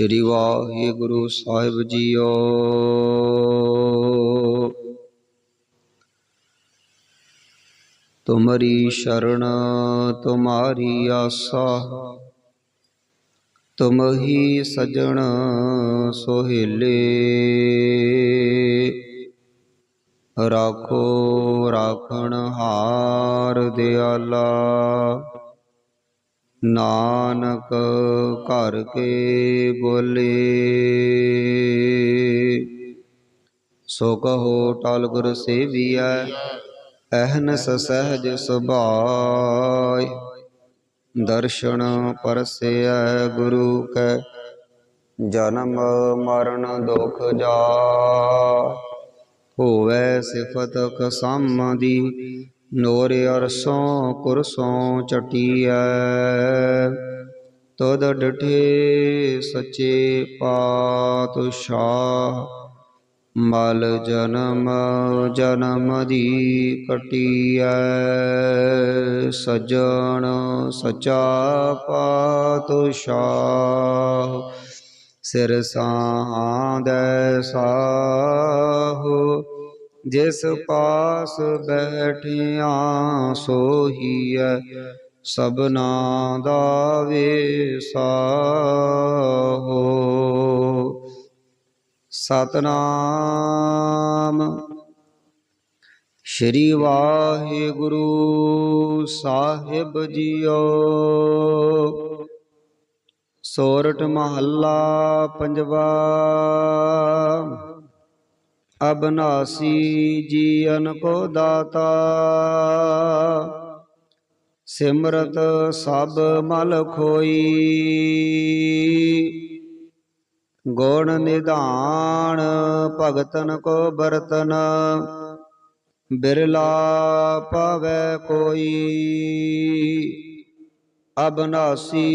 ਸ੍ਰੀ Waheguru Sahib JIO. ਤੁਮਰੀ ਸ਼ਰਨ ਤੁਮਾਰੀ ਆਸਾ ਤੁਮ ਹੀ ਸਜਣ ਸੋਹਿਲੇ। ਰਾਖੋ, ਰਾਖਣ ਹਾਰ ਦਿਆਲਾ ਨਾਨਕ ਘਰ ਕੇ ਬੋਲੇ। ਸੋ ਕਹੋ ਟਲ ਗੁਰ ਸੇਵੀਐ ਅਹਨਸ ਸਹਿਜ ਸੁਭਾਇ। ਦਰਸ਼ਨ ਪਰਸੈ ਗੁਰੂ ਕੈ, ਜਨਮ ਮਰਨ ਦੁਖ ਜਾ ਹੋਵੇ ਸਿਫਤ ਕਸਮ ਦੀ ਨੋਰ ਅਰਸੋਂ ਕੁਰਸੋਂ ਚਟੀਐ ਤਦ ਡਠੇ ਸੱਚੇ ਪਾਤਸ਼ਾਹ। ਮਲ ਜਨਮ ਜਨਮ ਦੀ ਕਟੀਐ, ਸਜਣ ਸਚਾ ਪਾਤਸ਼ਾਹ। ਸਿਰ ਸਾਂਦੈ ਸਾਹੋ ਜਿਸ ਪਾਸ ਬੈਠਿਆ ਸੋਹੀਐ, ਸਭਨਾ ਦਾ ਵੇਸਾਹੋ ਸਤਨਾਮ। ਸ਼੍ਰੀ ਵਾਹਿਗੁਰੂ ਸਾਹਿਬ ਜੀਓ। ਸੋਰਠ ਮਹੱਲਾ ਪੰਜਵਾ। ਅਬਨਾਸੀ ਜੀਵਨ ਕੋ ਦਾਤਾ। ਸਿਮਰਤ ਸਭ ਮਲ ਖੋਈ। ਗੁਣ ਨਿਧਾਨ ਭਗਤਨ ਕੋ ਬਰਤਨ। ਬਿਰਲਾ ਪਾਵੈ ਕੋਈ। ਅਬਨਾਸੀ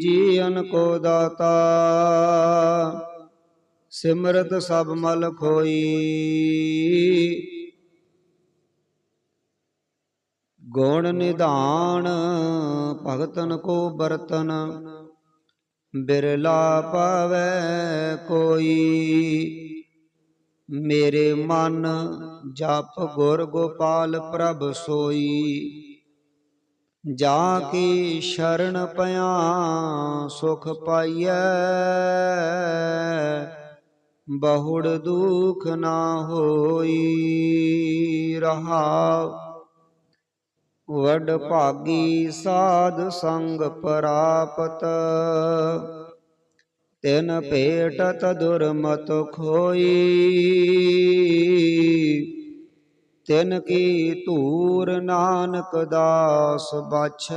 ਜੀਵਨ ਕੋ ਦਾਤਾ। ਸਿਮਰਤ ਸਭ ਮਲ ਖੋਈ ਗੁਣ ਨਿਧਾਨ ਭਗਤਨ ਕੋ ਬਰਤਨ, ਬਿਰਲਾ ਪਾਵੈ ਕੋਈ। ਮੇਰੇ ਮਨ ਜਪ ਗੁਰ ਗੋਪਾਲ ਪ੍ਰਭ ਸੋਈ। ਜਾ ਕੀ ਸ਼ਰਨ ਪਿਆ ਸੁਖ ਪਾਈਐ। ਬਹੁੜ ਦੁਖ ਨਾ ਹੋਈ ਰਹਾਉ। ਵਡ ਭਾਗੀ ਸਾਧ ਸੰਗ ਪ੍ਰਾਪਤ। ਤਿਨ ਭੇਟਤ ਦੁਰਮਤ ਖੋਈ। ਤਿਨ ਕੀ ਧੂਰ ਨਾਨਕ ਦਾਸ ਬਾਛੈ।